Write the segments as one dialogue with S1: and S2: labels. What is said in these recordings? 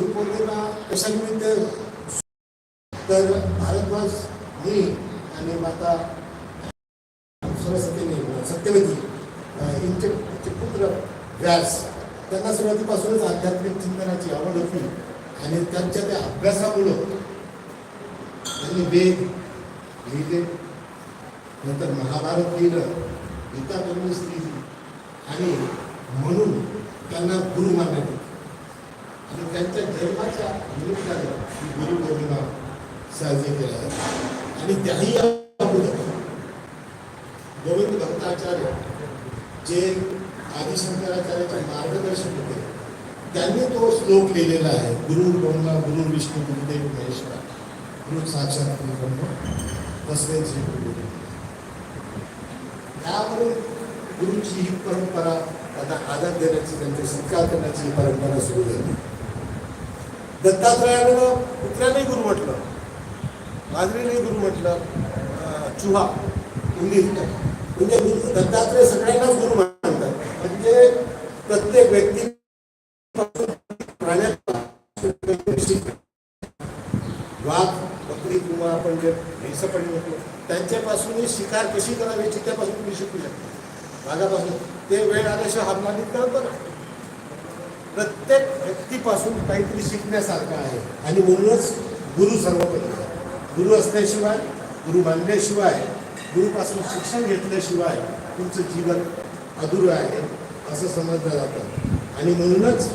S1: गुरुपौर्णिमा कशानिमित्त? तर भारतवास मी आणि माता सरस्वतीने सत्यवती यांचे यांचे पुत्र व्यास त्यांना सुरुवातीपासूनच आध्यात्मिक चिंतनाची आवड होती. आणि त्यांच्या त्या अभ्यासामुळं त्यांनी वेद लिहिले. नंतर महाभारत लिहिलं. गीता करून लिहिली. आणि म्हणून त्यांना गुरु मानण्यात येते. आणि त्यांच्या जन्माच्या निमित्ताने ही गुरु पौर्णिमा साजरी केला आहे. आणि त्याही अगोदर गोविंद भक्ताचार्य जे आदिशंकराचार्याचे मार्गदर्शक होते त्यांनी तो श्लोक लिहिलेला आहे गुरु ब्रह्मा गुरु विष्णू गुरुदेव महेश्वर. गुरु साक्षात ब्रह्म तसले श्री गुरु त्यावरून गुरुची ही परंपरा आता आदर देण्याची त्यांचे सत्कार करण्याची ही परंपरा सुरू झाली. दत्तात्रयानं कुत्र्याने गुरु म्हटलं. माजरीने गुरु म्हटलं. चुहा. इंग्लिश म्हणजे गुरु दत्तात्रय सगळ्यांनाच गुरु मानतात म्हणजे प्रत्येक व्यक्ती वाघ बकरी किंवा आपण जे भेसपणी होतो त्यांच्यापासूनही शिकार कशी करावी त्यापासून तुम्ही शिकू शकता. माझ्यापासून ते वेळ आल्याशिवाय हातमालीत कळतं ना प्रत्येक व्यक्तीपासून काहीतरी शिकण्यासारखं आहे. आणि म्हणूनच गुरु सर्वपरी गुरु असल्याशिवाय गुरु मानल्याशिवाय गुरुपासून शिक्षण घेतल्याशिवाय तुमचं जीवन अधुरं आहे असं समजलं जातं. आणि म्हणूनच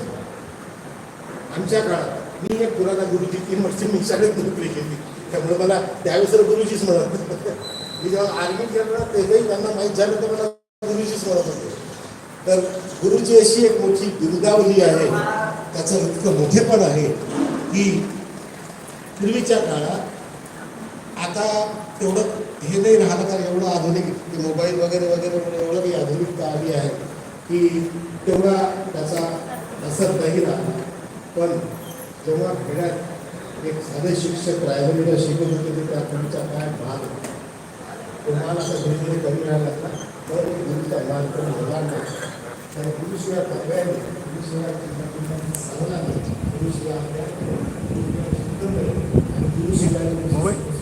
S1: आमच्या काळात मी एक पुराणा गुरुजी तीन वर्ष मी शाळेत नोकरी केली. त्यामुळे मला त्यावेळेस तर गुरुजीच म्हणत मी जेव्हा आर्मी केलं तेही त्यांना माहीत झालं तर मला गुरुजीच म्हणत होते. तर गुरुची अशी एक मोठी बिरुदावली आहे. त्याचं इतकं मोठेपण आहे की पूर्वीच्या काळात आता तेवढं हे नाही राहिलं कारण एवढं आधुनिक मोबाईल वगैरे वगैरे वगैरे एवढं काही आधुनिकता आली आहे की तेवढा त्याचा असर नाही राहिला. पण जेव्हा खेड्यात एक साधे शिक्षक प्रायव्हेटला शिकत होते त्या पुढच्या काय भाग तुम्हाला असं धीरे धीरे कमी राहिला लागला तर गुरुचा मान कमी होणार नाही तर गुरुशिवाय पर्याय नाही गुरुशिवाय साधना नाही गुरुशिवाय आपल्या चिंतन नाही आणि गुरुशिवाय आपल्या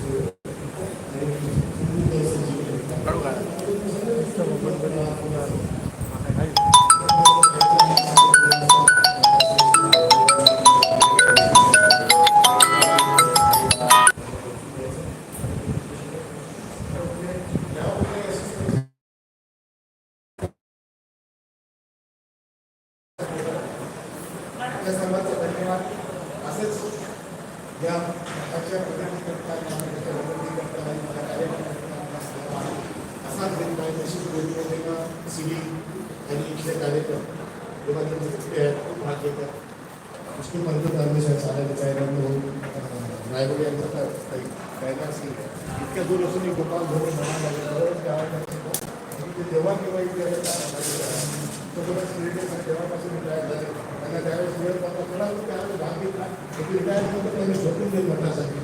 S1: यांचा तर काही गायला असेल इतक्या दूर असूनही गोपाल भवन म्हणा बरोबर गावात ते तेव्हा केव्हा इथे तेव्हापासून रिटायर झाले त्यांना त्यावेळेस वेळ पडला थोडा वेळ त्यावेळेस भाग घेतला एक रिटायर नंतर त्यांनी झोपून देईल म्हटल्यासाठी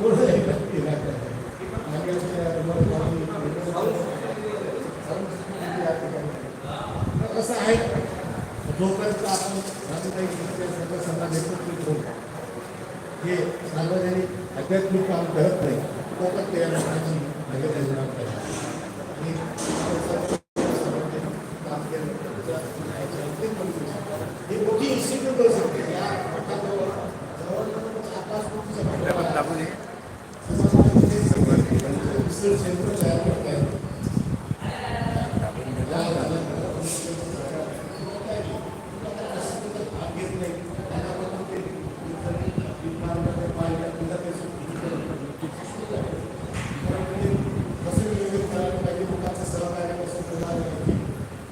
S1: थोडं हे। केलं आहे. आणि आमच्या कसं आहे जोपर्यंत आपण राजूताई शिंदे सगळं समाज एकत्रित होऊ हे। सार्वजनिक आध्यात्मिक काम करत नाही तोपर्यंत त्या लोकांची प्रगती होणार नाही आणि काम केलं ही मोठी इन्स्टिट्यूट होऊ शकते या मठाजवळ जवळजवळ चार पाच कोटीचं भांडवल आहे. रिसर्च सेंटर तयार करत आहे. या भाग घेत नाही. त्यांना पण ते विद्वानांमध्ये पाहिलं, पुन्हा ते कसं नियोजन करायला पाहिजे, लोकांचं सहकार्य कसं करणार पाहिजे.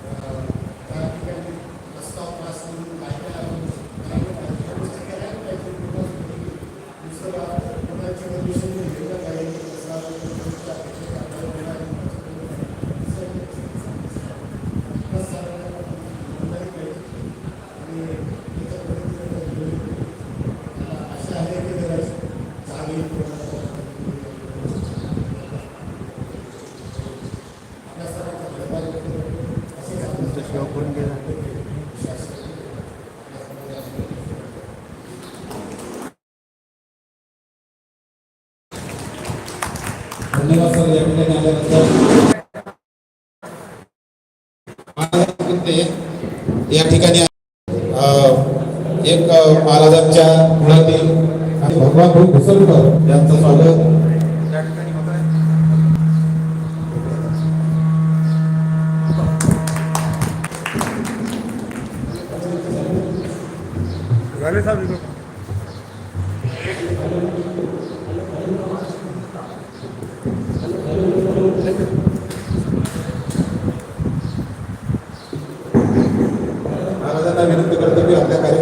S1: अं, त्या ठिकाणी प्रस्ताव पास करून काय काय आपण करायला पाहिजे, या गोष्टी करायला पाहिजे. दुसरं, कोणाच्या permission ने घेतलं पाहिजे, कसं आपण कोणाच्या अपेक्षा आपल्याला मिळाल्या. बस आपल्याला मिळाली पाहिजे. आणि त्याच्या पद्धतीने असं आहे की जरा चांगली आपल्या सर्वांचा धन्यवाद व्यक्त करतो. असंच आपण
S2: धन्यवाद सर या ठिकाणी आल्यानंतर या ठिकाणी एक महाराजांच्या कुळातील आणि भगवान भाऊ घुसलकर यांचं स्वागत. साहेब विनंती करतो की आपल्या
S3: कार्य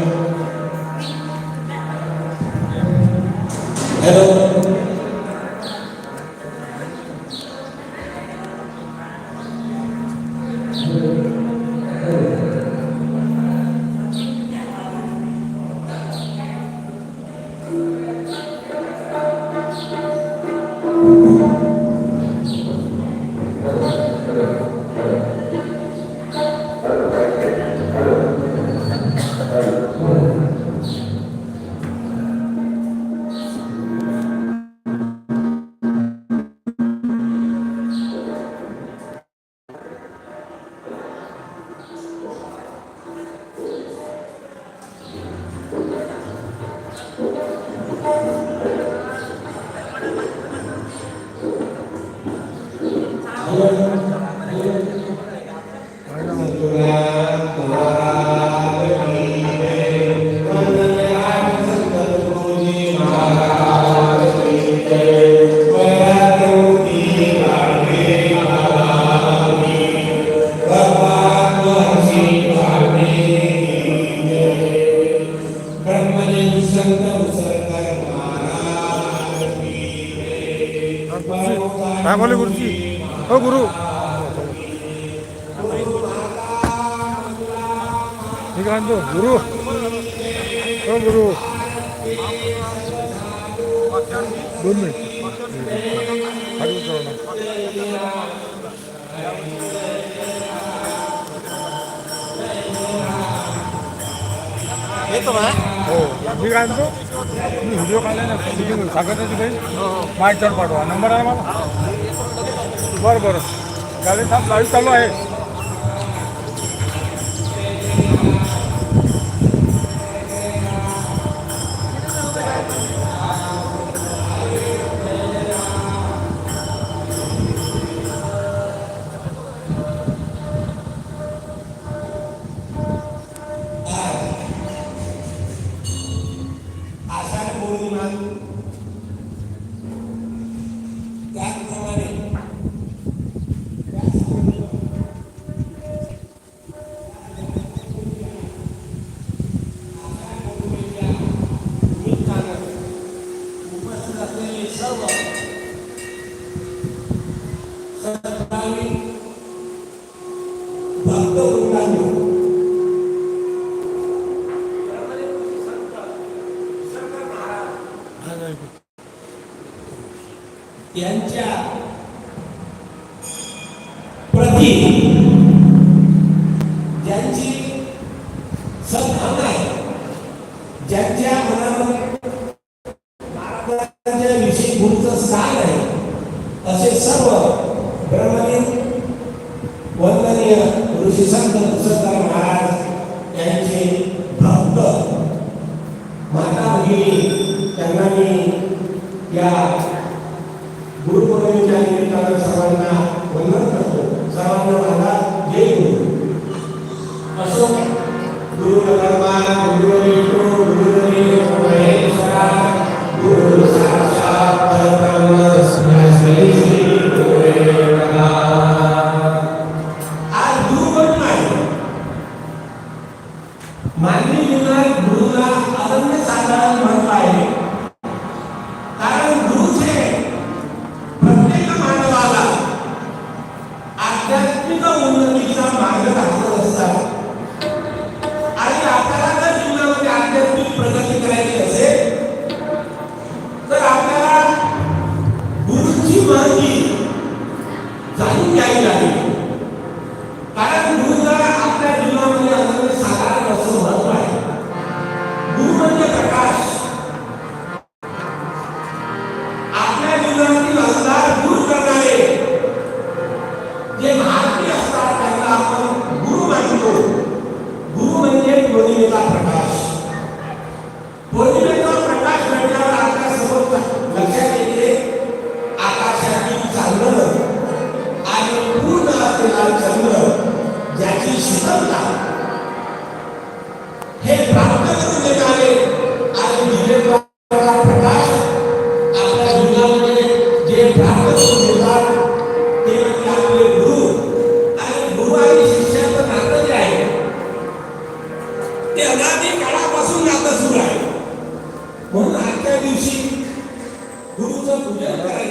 S3: गुरु हो गुरु दोन मिनिट उतरव ना. हो मी काय म्हणतो मी व्हिडिओ काढला ना शूटिंग सांगण्याची काही माझ्यावर पाठवा नंबर आहे मला बरं बरं चालेल थांब लाईव्ह चालू आहे
S2: उपस्थित असलेले गुरु
S3: म्हणजे योनिमेचा प्रकाश. योनिमेचा प्रकाश म्हटल्यावर आपल्यासमोर लक्षात येते आकाशातील चांगलं आणि पूर्ण असलेला चंद्र ज्याची शीतलता 음식 노동자 보면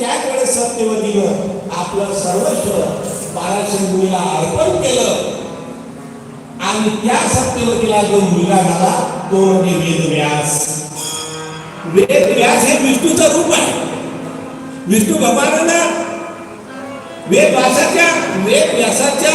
S3: त्याच वेळेस दिलं आपलं सर्वस्व बाळाच्या मुलीला अर्पण केलं. आणि त्या सत्यवतीला जो मुलगा झाला तो म्हणजे वेद व्यास हे विष्णूच रूप आहे. विष्णू भगवानांना वेद व्यासाच्या वेद व्यासाच्या